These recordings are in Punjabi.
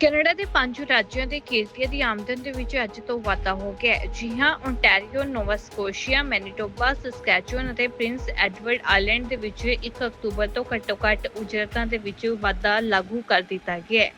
ਕੈਨੇਡਾ ਦੇ ਪੰਜ ਰਾਜਾਂ ਦੇ ਕਿਰਤੀਆਂ ਦੀ ਆਮਦਨ ਦੇ ਵਿੱਚ ਅੱਜ ਤੋਂ ਵਾਧਾ ਹੋ ਗਿਆ ਹੈ। ਜੀ ਹਾਂ Ontario Nova Scotia, Manitoba Saskatchewan ਅਤੇ ਪ੍ਰਿੰਸ ਐਡਵਰਡ ਆਈਲੈਂਡ ਦੇ ਵਿੱਚ 1 ਅਕਤੂਬਰ ਤੋਂ ਘੱਟੋ-ਘੱਟ ਉਜਰਤਾਂ ਦੇ ਵਿੱਚ ਵਾਧਾ ਲਾਗੂ ਕਰ ਦਿੱਤਾ ਗਿਆ ਹੈ।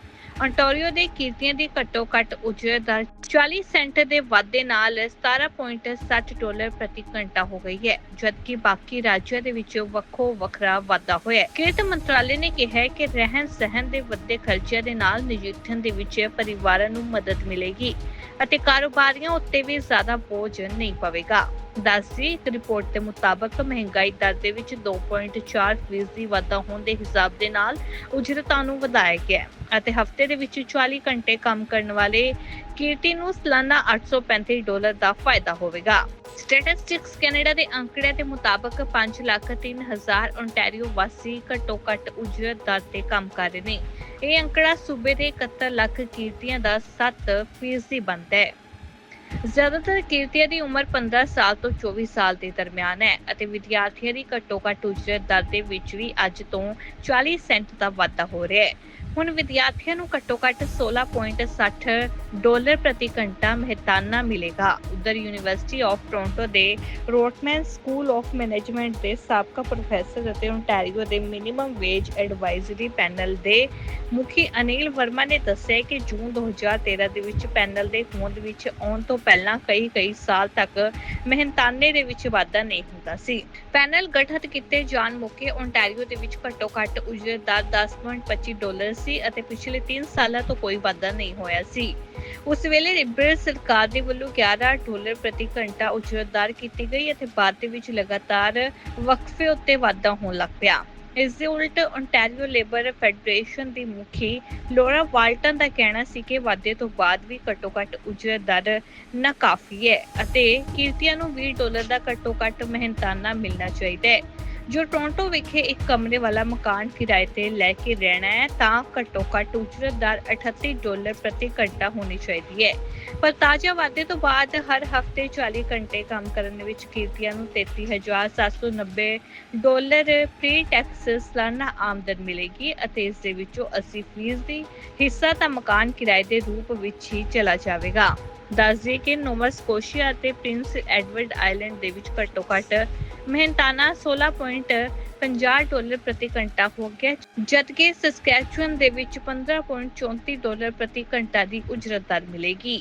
Ontario ਦੇ ਕਿਰਤੀਆਂ ਦੀ ਘੱਟੋ-ਘੱਟ ਉਜਰਤ ਦਰ 40 ਸੈਂਟ ਦੇ ਵਾਧੇ ਨਾਲ 17.60 ਡਾਲਰ ਪ੍ਰਤੀ ਘੰਟਾ ਹੋ ਗਈ ਹੈ, ਜਦਕਿ ਬਾਕੀ ਰਾਜਾਂ ਦੇ ਵਿੱਚ ਵੱਖੋ ਵੱਖਰਾ ਵਾਧਾ ਹੋਇਆ ਕਿਰਤ ਮੰਤਰਾਲੇ ਨੇ ਕਿਹਾ ਕਿ ਰਹਿਣ ਸਹਿਣ ਦੇ ਵੱਧੇ ਖਰਚਿਆਂ ਦੇ ਨਾਲ ਨਜਿੱਠਣ ਦੇ ਵਿੱਚ ਪਰਿਵਾਰਾਂ ਨੂੰ ਮਦਦ ਮਿਲੇਗੀ ਅਤੇ ਕਾਰੋਬਾਰੀਆਂ ਉੱਤੇ ਵੀ ਜ਼ਿਆਦਾ ਬੋਝ ਨਹੀਂ ਪਵੇਗਾ। ਦੱਸਦੀ ਇੱਕ ਰਿਪੋਰਟ ਦੇ ਮੁਤਾਬਕ ਮਹਿੰਗਾਈ ਦਰ ਦੇ ਵਿੱਚ 2.4% ਫੀਸਦੀ ਵਾਧਾ ਹੋਣ ਦੇ ਹਿਸਾਬ ਦੇ ਨਾਲ ਉਜਰਤਾਂ ਨੂੰ ਵਧਾਇਆ ਗਿਆ ਅਤੇ ਹਫ਼ਤੇ ਦੇ ਵਿੱਚ 40 ਘੰਟੇ ਕੰਮ ਕਰਨ ਵਾਲੇ ਕੀਰਤੀ ਨੂੰ ਸਾਲਾਨਾ 835 ਡਾਲਰ ਦਾ ਫਾਇਦਾ ਹੋਵੇਗਾ। ਸਟੈਟਿਸਟਿਕਸ ਕੈਨੇਡਾ ਦੇ ਅੰਕੜਿਆਂ ਦੇ ਮੁਤਾਬਕ 5 ਲੱਖ 3 ਓਨਟਾਰੀਓ ਵਾਸੀ ਘੱਟੋ ਘੱਟ ਉਜਰਤ ਦਰ ਤੇ ਕੰਮ ਕਰ ਰਹੇ ਨੇ। ਇਹ ਅੰਕੜਾ ਸੂਬੇ ਦੇ 71 ਲੱਖ ਕੀਰਤੀਆਂ ਦਾ 7 ਫੀਸਦੀ ਬਣਦਾ ਹੈ। ਜ਼ਿਆਦਾਤਰ ਕਿਰਤੀਆਂ ਦੀ ਉਮਰ 15 ਸਾਲ ਤੋਂ 24 ਸਾਲ ਦੇ ਦਰਮਿਆਨ ਹੈ ਅਤੇ ਵਿਦਿਆਰਥੀਆਂ ਦੀ ਘੱਟੋ ਘੱਟ ਉਜਰਤ ਦਰ ਦੇ ਵਿੱਚ ਵੀ ਅੱਜ ਤੋਂ 40 ਸੈਂਟ ਦਾ ਵਾਧਾ ਹੋ ਰਿਹਾ ਹੈ। ਹੁਣ ਵਿਦਿਆਰਥੀਆਂ ਨੂੰ ਘੱਟੋ ਘੱਟ 16.60 ਡਾਲਰ ਪ੍ਰਤੀ ਘੰਟਾ ਮਹਿਤਾਨਾ ਮਿਲੇਗਾ। ਉਧਰ ਯੂਨੀਵਰਸਿਟੀ ਆਫ ਟੋਰਾਂਟੋ ਦੇ ਰੋਟਮੈਨ ਸਕੂਲ ਆਫ ਮੈਨੇਜਮੈਂਟ ਦੇ ਸਾਬਕਾ ਪ੍ਰੋਫੈਸਰ ਅਤੇ ਓਨਟਾਰੀਓ ਦੇ ਮਿਨੀਮਮ ਵੇਜ ਐਡਵਾਈਜ਼ਰੀ ਪੈਨਲ ਦੇ ਮੁਖੀ ਅਨਿਲ ਵਰਮਾ ਨੇ ਦੱਸਿਆ ਕਿ ਜੂਨ 2013 ਦੇ ਵਿੱਚ ਪੈਨਲ ਦੇ ਹੋਂਦ ਵਿੱਚ ਆਉਣ ਤੋਂ ਪਹਿਲਾਂ ਕਈ ਕਈ ਸਾਲ ਤੱਕ ਮਿਹਨਤਾਨੇ ਦੇ ਵਿੱਚ ਵਾਧਾ ਨਹੀਂ ਹੁੰਦਾ ਸੀ। ਪੈਨਲ ਗਠਿਤ ਕੀਤੇ ਜਾਣ ਮੌਕੇ ਓਨਟਾਰੀਓ ਦੇ ਵਿੱਚ ਘੱਟੋ ਘੱਟ ਉਜਰਤ ਦਰ 10.25 ਡਾਲਰ ਸੀ ਅਤੇ ਪਿਛਲੇ 3 ਸਾਲਾਂ ਤੋਂ ਕੋਈ ਵਾਧਾ ਨਹੀਂ ਹੋਇਆ ਸੀ। ਉਸ ਵੇਲੇ ਲਿਬਰਲ ਸਰਕਾਰ ਦੇ ਵੱਲੋਂ 11 ਡਾਲਰ ਪ੍ਰਤੀ ਘੰਟਾ ਉਜਰਤ ਕੀਤੀ ਗਈ ਅਤੇ ਬਾਅਦ ਦੇ ਵਿੱਚ ਲਗਾਤਾਰ ਵਕਫੇ ਉੱਤੇ ਵਾਧਾ ਹੋਣ ਲੱਗ ਪਿਆ। ਇਸ ਦੇ ਉਲਟ ਓਨਟਾਰੀਓ ਲੇਬਰ ਫੈਡਰੇਸ਼ਨ ਦੀ ਮੁਖੀ ਲੋਰਾ ਵਾਲਟਨ ਦਾ ਕਹਿਣਾ ਸੀ ਕਿ ਵਾਧੇ ਤੋਂ ਬਾਅਦ ਵੀ ਘੱਟੋ ਘੱਟ ਉਜਰਤ ਦਰ ਨਾ ਕਾਫ਼ੀ ਹੈ ਅਤੇ ਕਿਰਤੀਆਂ ਨੂੰ 20 ਡਾਲਰ ਦਾ ਘੱਟੋ ਘੱਟ ਮਿਹਨਤਾਨਾ ਮਿਲਣਾ ਚਾਹੀਦਾ ਹੈ। ਜੋ ਟੋਰਾਂਟੋ ਵਿਖੇ ਇੱਕ ਕਮਰੇ ਵਾਲਾ ਮਕਾਨ ਕਿਰਾਏ ਤੇ ਲੈ ਕੇ ਰਹਿਣਾ ਹੈ, ਤਾਂ ਘੱਟੋ ਘੱਟ ਉਜਰਤ ਦਰ 38 ਡਾਲਰ ਪ੍ਰਤੀ ਘੰਟਾ ਹੋਣੀ ਚਾਹੀਦੀ ਹੈ। ਪਰ ਤਾਜ਼ਾ ਵਾਧੇ ਤੋਂ ਬਾਅਦ ਹਰ ਹਫ਼ਤੇ 40 ਘੰਟੇ ਕੰਮ ਕਰਨ ਵਿੱਚ ਕਿਰਤੀਆਂ ਨੂੰ 33790 ਡਾਲਰ ਪ੍ਰੀ ਟੈਕਸ ਸਾਲਾਨਾ ਆਮਦਨ ਮਿਲੇਗੀ ਅਤੇ ਇਸ ਦੇ ਵਿੱਚੋਂ 80% ਦੀ ਹਿੱਸਾ ਤਾਂ ਮਕਾਨ ਕਿਰਾਏ ਦੇ ਰੂਪ ਵਿੱਚ ਹੀ ਚਲਾ ਜਾਵੇਗਾ। ਦੱਸਦੇ ਕਿ ਨੋਵਾ ਸਕੋਸ਼ੀਆ ਅਤੇ ਪ੍ਰਿੰਸ ਐਡਵਰਡ ਆਈਲੈਂਡ ਦੇ ਵਿੱਚ ਘੱਟੋ ਘੱਟ 16.50 ਡਾਲਰ ਪ੍ਰਤੀ ਘੰਟਾ ਹੋ ਗਿਆ, ਜਦਕਿ ਸਸਕੈਚੁਅਨ ਦੇ ਵਿੱਚ 15.34 ਡਾਲਰ ਪ੍ਰਤੀ ਘੰਟਾ ਦੀ ਉਜਰਤ ਦਰ ਮਿਲੇਗੀ।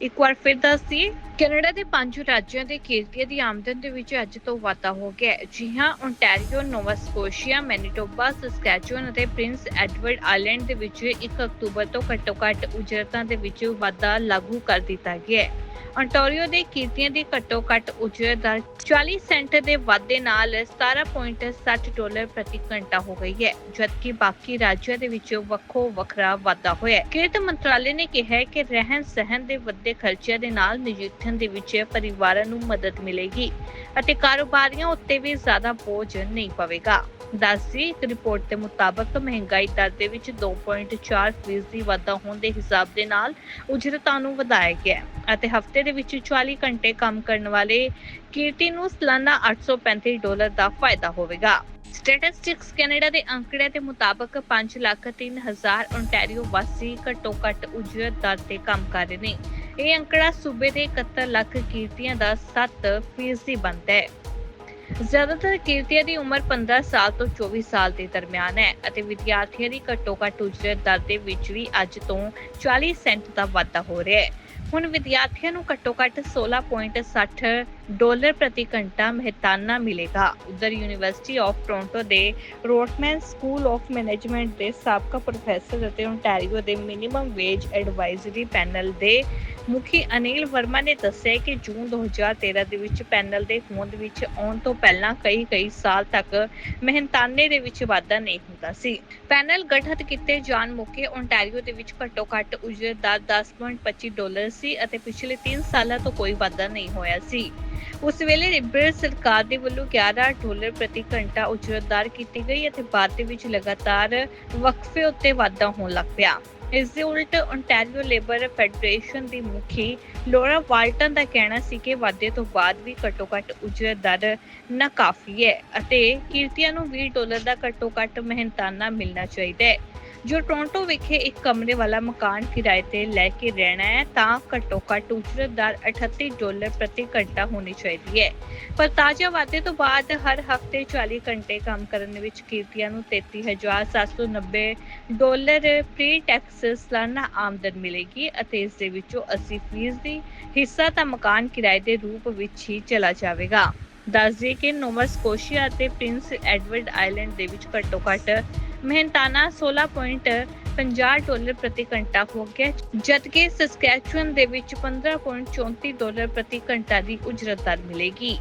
ਇੱਕ ਵਾਰ ਫਿਰ ਦੱਸਦੀਏ ਕੈਨੇਡਾ ਦੇ ਪੰਜ ਰਾਜਾਂ ਦੇ ਕਿਰਤੀਆਂ ਦੀ ਆਮਦਨ ਦੇ ਵਿੱਚ ਅੱਜ ਤੋਂ ਵਾਧਾ ਹੋ ਗਿਆ ਜੀ ਹਾਂ Ontario Nova Scotia, Manitoba, Saskatchewan ਅਤੇ ਪ੍ਰਿੰਸ ਐਡਵਰਡ ਆਈਲੈਂਡ ਦੇ ਵਿੱਚ 1 ਅਕਤੂਬਰ ਤੋਂ ਘੱਟੋ ਘੱਟ ਉਜਰਤਾਂ ਦੇ ਵਿੱਚ ਵਾਧਾ ਲਾਗੂ ਕਰ ਦਿੱਤਾ ਗਿਆ ਹੈ। Ontario ਦੇ ਕਿਰਤੀਆਂ ਦੀ ਘੱਟੋ ਘੱਟ ਉਜਰਤ ਦਰ 40 ਸੈਂਟ ਦੇ ਵਾਧੇ ਨਾਲ 17.60 ਡਾਲਰ ਪ੍ਰਤੀ ਘੰਟਾ ਹੋ ਗਈ ਹੈ, ਜਦਕਿ ਬਾਕੀ ਰਾਜਾਂ ਦੇ ਵਿੱਚ ਵੱਖੋ ਵੱਖਰਾ ਵਾਧਾ ਹੋਇਆ ਹੈ। ਕਿਰਤ ਮੰਤਰਾਲੇ ਨੇ ਕਿਹਾ ਹੈ ਕਿ ਰਹਿਣ ਸਹਿਣ ਦੇ ਵੱਧੇ ਖਰਚਿਆਂ ਦੇ ਨਾਲ ਨਜਿੱਠਣ ਦੇ ਵਿੱਚ ਪਰਿਵਾਰਾਂ ਨੂੰ ਮਦਦ ਮਿਲੇਗੀ ਅਤੇ ਕਾਰੋਬਾਰੀਆਂ ਉੱਤੇ ਵੀ ਜ਼ਿਆਦਾ ਬੋਝ ਨਹੀਂ ਪਵੇਗਾ। ਦੱਸਦੀ ਇੱਕ ਰਿਪੋਰਟ ਦੇ ਮੁਤਾਬਕ ਮਹਿੰਗਾਈ ਦਰ ਦੇ ਵਿੱਚ 2.4% ਫੀਸਦੀ ਵਾਧਾ ਹੋਣ ਦੇ ਹਿਸਾਬ ਦੇ ਨਾਲ ਉਜਰਤਾਂ ਨੂੰ ਵਧਾਇਆ ਗਿਆ ਅਤੇ ਹਫ਼ਤੇ ਦੇ ਵਿੱਚ 40 ਘੰਟੇ ਕੰਮ ਕਰਨ ਵਾਲੇ ਕੀਰਤੀ ਨੂੰ ਸਾਲਾਨਾ 835 ਡਾਲਰ ਦਾ ਫਾਇਦਾ ਹੋਵੇਗਾ। ਸਟੈਟਿਸਟਿਕਸ ਕੈਨੇਡਾ ਦੇ ਅੰਕੜਿਆਂ ਦੇ ਮੁਤਾਬਕ 5 ਲੱਖ 3 ਹਜ਼ਾਰ ਓਨਟਾਰੀਓ ਵਾਸੀ ਘੱਟੋ ਘੱਟ ਉਜਰਤ ਦਰ ਤੇ ਕੰਮ ਕਰ ਰਹੇ ਨੇ। ਇਹ ਅੰਕੜਾ ਸੂਬੇ ਦੇ 71 ਲੱਖ ਕੀਰਤੀਆਂ ਦਾ 7 ਫੀਸਦੀ ਬਣਦਾ ਹੈ। ਜ਼ਿਆਦਾਤਰ ਕਿਰਤੀਆਂ ਦੀ ਉਮਰ 15 ਸਾਲ ਤੋਂ 24 ਸਾਲ ਦੇ ਦਰਮਿਆਨ ਹੈ ਅਤੇ ਵਿਦਿਆਰਥੀਆਂ ਦੀ ਘੱਟੋ ਘੱਟ ਉਜਰਤ ਦਰ ਦੇ ਵਿੱਚ ਵੀ ਅੱਜ ਤੋਂ 40 ਸੈਂਟ ਦਾ ਵਾਧਾ ਹੋ ਰਿਹਾ ਹੈ। ਹੁਣ ਵਿਦਿਆਰਥੀਆਂ ਨੂੰ ਘੱਟੋ ਘੱਟ 16.60 ਡਾਲਰ ਪ੍ਰਤੀ ਘੰਟਾ ਮਹਿਤਾਨਾ ਮਿਲੇਗਾ। ਉਧਰ ਯੂਨੀਵਰਸਿਟੀ ਆਫ ਟੋਰਾਂਟੋ ਦੇ ਰੋਟਮੈਨ ਸਕੂਲ ਆਫ ਮੈਨੇਜਮੈਂਟ ਦੇ ਸਾਬਕਾ ਪ੍ਰੋਫੈਸਰ ਅਤੇ ਓਨਟਾਰੀਓ ਦੇ ਮਿਨੀਮਮ ਵੇਜ ਐਡਵਾਈਜ਼ਰੀ ਪੈਨਲ ਦੇ ਮੁਖੀ ਅਨਿਲ ਵਰਮਾ ਨੇ ਦੱਸਿਆ ਕਿ ਜੂਨ 2013 ਦੇ ਵਿੱਚ ਪੈਨਲ ਦੇ ਹੋਂਦ ਵਿੱਚ ਆਉਣ ਤੋਂ ਪਹਿਲਾਂ ਕਈ ਕਈ ਸਾਲ ਤੱਕ ਮਿਹਨਤਾਨੇ ਦੇ ਵਿੱਚ ਵਾਧਾ ਨਹੀਂ ਹੁੰਦਾ ਸੀ। ਪੈਨਲ ਗਠਿਤ ਕੀਤੇ ਜਾਣ ਮੌਕੇ ਓਨਟਾਰੀਓ ਦੇ ਵਿੱਚ ਘੱਟੋ ਘੱਟ ਉਜਰਤ ਦਰ 10.25 ਡਾਲਰ ਸੀ ਅਤੇ ਪਿਛਲੇ 3 ਸਾਲਾਂ ਤੋਂ ਕੋਈ ਵਾਧਾ ਨਹੀਂ ਹੋਇਆ ਸੀ। ਉਸ ਵੇਲੇ ਲਿਬਰਲ ਸਰਕਾਰ ਦੇ ਵੱਲੋਂ 11 ਡਾਲਰ ਪ੍ਰਤੀ ਘੰਟਾ ਉਜਰਤ ਦਰ ਕੀਤੀ ਗਈ ਅਤੇ ਬਾਅਦ ਦੇ ਵਿੱਚ ਲਗਾਤਾਰ ਵਕਫੇ ਉੱਤੇ ਵਾਧਾ ਹੋਣ ਲੱਗ ਪਿਆ। ਇਸ ਦੇ ਉਲਟ ਓਨਟਾਰੀਓ ਲੇਬਰ ਫੈਡਰੇਸ਼ਨ ਦੀ ਮੁਖੀ ਲੋਰਾ ਵਾਲਟਨ ਦਾ ਕਹਿਣਾ ਸੀ ਕਿ ਵਾਧੇ ਤੋਂ ਬਾਅਦ ਵੀ ਘੱਟੋ ਘੱਟ ਉਜਰਤ ਦਰ ਨਾ ਕਾਫ਼ੀ ਹੈ ਅਤੇ ਕਿਰਤੀਆਂ ਨੂੰ 20 ਡਾਲਰ ਦਾ ਘੱਟੋ ਘੱਟ ਮਿਹਨਤਾਨਾ ਮਿਲਣਾ ਚਾਹੀਦਾ ਹੈ। ਜੋ ਟੋਰਾਂਟੋ ਵਿਖੇ ਇੱਕ ਕਮਰੇ ਵਾਲਾ ਮਕਾਨ ਕਿਰਾਏ ਤੇ ਲੈ ਕੇ ਰਹਿਣਾ ਹੈ, ਤਾਂ ਘੱਟੋ ਘੱਟ ਉਜਰਤ ਦਰ 38 ਡਾਲਰ ਪ੍ਰਤੀ ਘੰਟਾ ਹੋਣੀ ਚਾਹੀਦੀ ਹੈ। ਪਰ ਤਾਜ਼ਾ ਵਾਅਦੇ ਤੋਂ ਬਾਅਦ ਹਰ ਹਫ਼ਤੇ 40 ਘੰਟੇ ਕੰਮ ਕਰਨ ਵਿੱਚ ਕੀਰਤੀਆਂ ਨੂੰ 33790 ਡਾਲਰ ਪ੍ਰੀ ਟੈਕਸ ਸਾਲਾਨਾ ਆਮਦਨ ਮਿਲੇਗੀ ਅਤੇ ਇਸ ਦੇ ਵਿੱਚੋਂ 80% ਦੀ ਹਿੱਸਾ ਤਾਂ ਮਕਾਨ ਕਿਰਾਏ ਦੇ ਰੂਪ ਵਿੱਚ ਹੀ ਚਲਾ ਜਾਵੇਗਾ। ਦੱਸ ਕਿ ਨੋਵਾ ਸਕੋਸ਼ੀਆ ਅਤੇ ਪ੍ਰਿੰਸ ਐਡਵਰਡ ਆਈਲੈਂਡ ਦੇ ਵਿੱਚ ਘੱਟੋ ਘੱਟ 16.50 ਡਾਲਰ ਪ੍ਰਤੀ ਘੰਟਾ ਹੋ ਗਿਆ, ਜਦਕਿ ਸਸਕੈਚੁਅਨ ਦੇ ਵਿੱਚ 15.34 ਡਾਲਰ ਪ੍ਰਤੀ ਘੰਟਾ ਦੀ ਉਜਰਤ ਦਰ ਮਿਲੇਗੀ।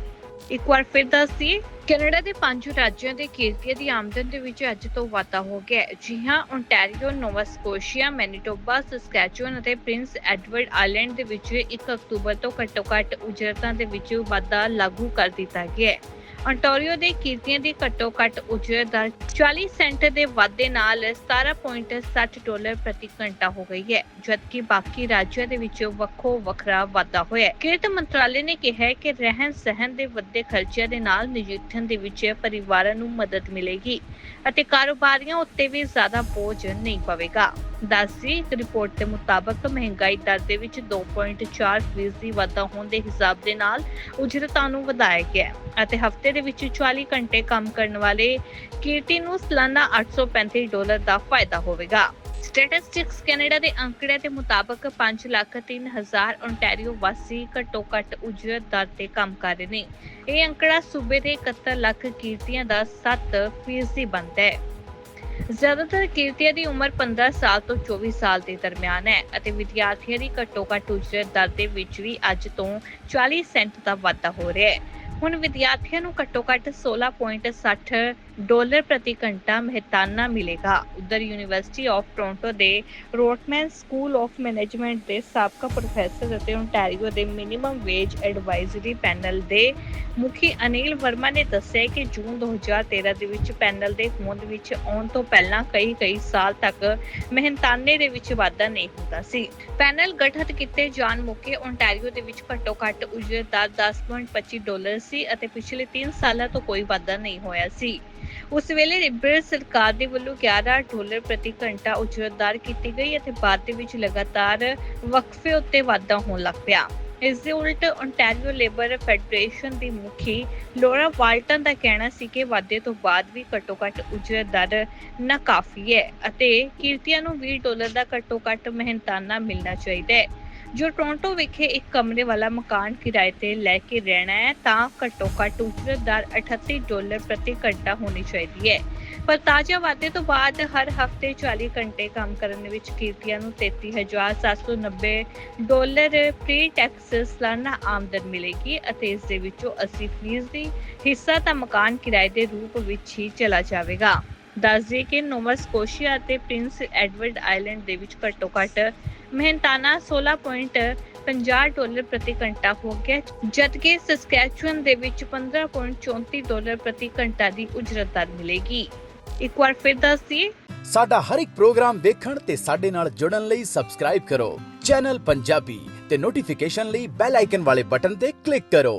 ਇੱਕ ਵਾਰ ਫਿਰ ਦੱਸ ਦਈਏ, ਕੈਨੇਡਾ ਦੇ ਪੰਜ ਰਾਜਾਂ ਦੇ ਕਿਰਤੀਆਂ ਦੀ ਆਮਦਨ ਦੇ ਵਿੱਚ ਅੱਜ ਤੋਂ ਵਾਧਾ ਹੋ ਗਿਆ ਜੀ ਹਾਂ Ontario Nova Scotia, Manitoba, Saskatchewan ਅਤੇ ਪ੍ਰਿੰਸ ਐਡਵਰਡ ਆਈਲੈਂਡ ਦੇ ਵਿੱਚ 1 ਅਕਤੂਬਰ ਤੋਂ ਘੱਟੋ ਘੱਟ ਉਜਰਤਾਂ ਦੇ ਵਿੱਚ ਵਾਧਾ ਲਾਗੂ ਕਰ ਦਿੱਤਾ ਗਿਆ ਹੈ। Ontario ਦੇ ਕਿਰਤੀਆਂ ਦੀ ਘੱਟੋ ਘੱਟ ਉਜਰਤ ਦਰ 40 ਸੈਂਟ ਦੇ ਵਾਧੇ ਨਾਲ 17.60 ਡਾਲਰ ਪ੍ਰਤੀ ਘੰਟਾ ਹੋ ਗਈ ਹੈ, ਜਦਕਿ ਬਾਕੀ ਰਾਜਾਂ ਦੇ ਵਿੱਚ ਵੱਖੋ ਵੱਖਰਾ ਵਾਧਾ ਹੋਇਆ ਹੈ। ਕਿਰਤ ਮੰਤਰਾਲੇ ਨੇ ਕਿਹਾ ਹੈ ਕਿ ਰਹਿਣ ਸਹਿਣ ਦੇ ਵੱਧੇ ਖਰਚਿਆਂ ਦੇ ਨਾਲ ਨਜਿੱਠਣ ਦੇ ਵਿੱਚ ਪਰਿਵਾਰਾਂ ਨੂੰ ਮਦਦ ਮਿਲੇਗੀ ਅਤੇ ਕਾਰੋਬਾਰੀਆਂ ਉੱਤੇ ਵੀ ਜ਼ਿਆਦਾ ਬੋਝ ਨਹੀਂ ਪਵੇਗਾ। ਦੱਸੀ ਇੱਕ ਰਿਪੋਰਟ ਦੇ ਮੁਤਾਬਕ ਮਹਿੰਗਾਈ ਦਰ ਦੇ ਵਿੱਚ 2.4% ਫੀਸਦੀ ਵਾਧਾ ਹੋਣ ਦੇ ਹਿਸਾਬ ਦੇ ਨਾਲ ਉਜਰਤਾਂ ਨੂੰ ਵਧਾਇਆ ਗਿਆ ਅਤੇ ਹਫ਼ਤੇ ਦੇ ਵਿੱਚ 40 ਘੰਟੇ ਕੰਮ ਕਰਨ ਵਾਲੇ ਕੀਰਤੀ ਨੂੰ ਸਾਲਾਨਾ 835 ਡਾਲਰ ਦਾ ਫਾਇਦਾ ਹੋਵੇਗਾ। ਸਟੈਟਿਸਟਿਕਸ ਕੈਨੇਡਾ ਦੇ ਅੰਕੜਿਆਂ ਦੇ ਮੁਤਾਬਕ 5 ਲੱਖ 3 ਹਜ਼ਾਰ ਓਨਟਾਰੀਓ ਵਾਸੀ ਘੱਟੋ ਘੱਟ ਉਜਰਤ ਦਰ ਤੇ ਕੰਮ ਕਰ ਰਹੇ ਨੇ। ਇਹ ਅੰਕੜਾ ਸੂਬੇ ਦੇ 71 ਲੱਖ ਕੀਰਤੀਆਂ ਦਾ 7 ਫੀਸਦੀ ਬਣਦਾ ਹੈ। ਜ਼ਿਆਦਾਤਰ ਕਿਰਤੀਆਂ ਦੀ ਉਮਰ 15 ਸਾਲ ਤੋਂ 24 ਸਾਲ ਦੇ ਦਰਮਿਆਨ ਹੈ ਅਤੇ ਵਿਦਿਆਰਥੀਆਂ ਦੀ ਘੱਟੋ ਘੱਟ ਉਜਰਤ ਦਰ ਦੇ ਵਿੱਚ ਵੀ ਅੱਜ ਤੋਂ 40 ਸੈਂਟ ਦਾ ਵਾਧਾ ਹੋ ਰਿਹਾ ਹੈ। ਹੁਣ ਵਿਦਿਆਰਥੀਆਂ ਨੂੰ ਘੱਟੋ ਘੱਟ 16.60 ਡਾਲਰ ਪ੍ਰਤੀ ਘੰਟਾ ਮਹਿਤਾਨਾ ਮਿਲੇਗਾ। ਉਧਰ ਯੂਨੀਵਰਸਿਟੀ ਆਫ ਟੋਰਾਂਟੋ ਦੇ ਰੋਟਮੈਨ ਸਕੂਲ ਆਫ ਮੈਨੇਜਮੈਂਟ ਦੇ ਸਾਬਕਾ ਪ੍ਰੋਫੈਸਰ ਅਤੇ ਓਨਟਾਰੀਓ ਦੇ ਮਿਨੀਮਮ ਵੇਜ ਐਡਵਾਈਜ਼ਰੀ ਪੈਨਲ ਦੇ ਮੁਖੀ ਅਨਿਲ ਵਰਮਾ ਨੇ ਦੱਸਿਆ ਕਿ ਜੂਨ 2013 ਦੇ ਵਿੱਚ ਪੈਨਲ ਦੇ ਹੋਂਦ ਵਿੱਚ ਆਉਣ ਤੋਂ ਪਹਿਲਾਂ ਕਈ ਕਈ ਸਾਲ ਤੱਕ ਮਿਹਨਤਾਨੇ ਦੇ ਵਿੱਚ ਵਾਧਾ ਨਹੀਂ ਹੁੰਦਾ ਸੀ। ਪੈਨਲ ਗਠਿਤ ਕੀਤੇ ਜਾਣ ਮੌਕੇ ਓਨਟਾਰੀਓ ਦੇ ਵਿੱਚ ਘੱਟੋ ਘੱਟ ਉਜਰਤ ਦਰ 10.25 ਡਾਲਰ ਸੀ ਅਤੇ ਪਿਛਲੇ 3 ਸਾਲਾਂ ਤੋਂ ਕੋਈ ਵਾਧਾ ਨਹੀਂ ਹੋਇਆ ਸੀ। ਉਸ ਵੇਲੇ ਲਿਬਰਲ ਸਰਕਾਰ ਦੇ ਵੱਲੋਂ 11 ਡਾਲਰ ਪ੍ਰਤੀ ਘੰਟਾ ਉਜਰਤ ਦਰ ਕੀਤੀ ਗਈ ਅਤੇ ਬਾਅਦ ਦੇ ਵਿੱਚ ਲਗਾਤਾਰ ਵਕਫੇ ਉੱਤੇ ਵਾਧਾ ਹੋਣ ਲੱਗ ਪਿਆ। ਇਸ ਦੇ ਉਲਟ ਓਨਟਾਰੀਓ ਲੇਬਰ ਫੈਡਰੇਸ਼ਨ ਦੀ ਮੁਖੀ ਲੋਰਾ ਵਾਲਟਨ ਦਾ ਕਹਿਣਾ ਸੀ ਕਿ ਵਾਧੇ ਤੋਂ ਬਾਅਦ ਵੀ ਘੱਟੋ ਘੱਟ ਉਜਰਤ ਦਰ ਨਾ ਕਾਫ਼ੀ ਹੈ ਅਤੇ ਕਿਰਤੀਆਂ ਨੂੰ 20 ਡਾਲਰ ਦਾ ਘੱਟੋ ਘੱਟ ਮਿਹਨਤਾਨਾ ਮਿਲਣਾ ਚਾਹੀਦਾ ਹੈ। ਜੋ ਟੋਰਾਂਟੋ ਵਿਖੇ ਇੱਕ ਕਮਰੇ ਵਾਲਾ ਮਕਾਨ ਕਿਰਾਏ ਤੇ ਲੈ ਕੇ ਰਹਿਣਾ ਹੈ, ਤਾਂ ਘੱਟੋ ਘੱਟ ਉਜਰਤ ਦਰ 38 ਡਾਲਰ ਪ੍ਰਤੀ ਘੰਟਾ ਹੋਣੀ ਚਾਹੀਦੀ ਹੈ। ਪਰ ਤਾਜ਼ਾ ਵਾਅਦੇ ਤੋਂ ਬਾਅਦ ਹਰ ਹਫ਼ਤੇ 40 ਘੰਟੇ ਕੰਮ ਕਰਨ ਵਿੱਚ ਕਿਰਤੀਆਂ ਨੂੰ 33790 ਡਾਲਰ ਪ੍ਰੀ ਟੈਕਸ ਸਾਲਾਨਾ ਆਮਦਨ ਮਿਲੇਗੀ ਅਤੇ ਇਸ ਦੇ ਵਿੱਚੋਂ 80% ਦੀ ਹਿੱਸਾ ਤਾਂ ਮਕਾਨ ਕਿਰਾਏ ਦੇ ਰੂਪ ਵਿੱਚ ਹੀ ਚਲਾ ਜਾਵੇਗਾ। ਦੱਸ ਦਈਏ ਕਿ ਨੋਵਾ ਸਕੋਸ਼ੀਆ ਅਤੇ ਪ੍ਰਿੰਸ ਐਡਵਰਡ ਆਈਲੈਂਡ ਦੇ ਵਿੱਚ ਘੱਟੋ ਘੱਟ ਮਿਹਨਤਾਨਾ 16.50 ਡਾਲਰ ਪ੍ਰਤੀ ਘੰਟਾ ਹੋ ਗਿਆ, ਜਦਕਿ ਸਸਕੈਚੁਅਨ ਦੇ ਵਿੱਚ 15.34 ਡਾਲਰ ਪ੍ਰਤੀ ਘੰਟਾ ਦੀ ਉਜਰਤ ਦਰ ਮਿਲੇਗੀ। ਇੱਕ ਵਾਰ ਫਿਰ ਦੱਸ ਦਈਏ ਸਾਡਾ ਹਰ ਇੱਕ ਪ੍ਰੋਗਰਾਮ ਦੇਖਣ ਤੇ ਸਾਡੇ ਨਾਲ ਜੁੜਨ ਲਈ ਸਬਸਕ੍ਰਾਈਬ ਕਰੋ। ਚੈਨਲ ਪੰਜਾਬੀ ਤੇ ਨੋਟੀਫਿਕੇਸ਼ਨ ਲਈ ਬੈਲ ਆਈਕਨ ਵਾਲੇ ਬਟਨ ਤੇ ਕਲਿੱਕ ਕਰੋ।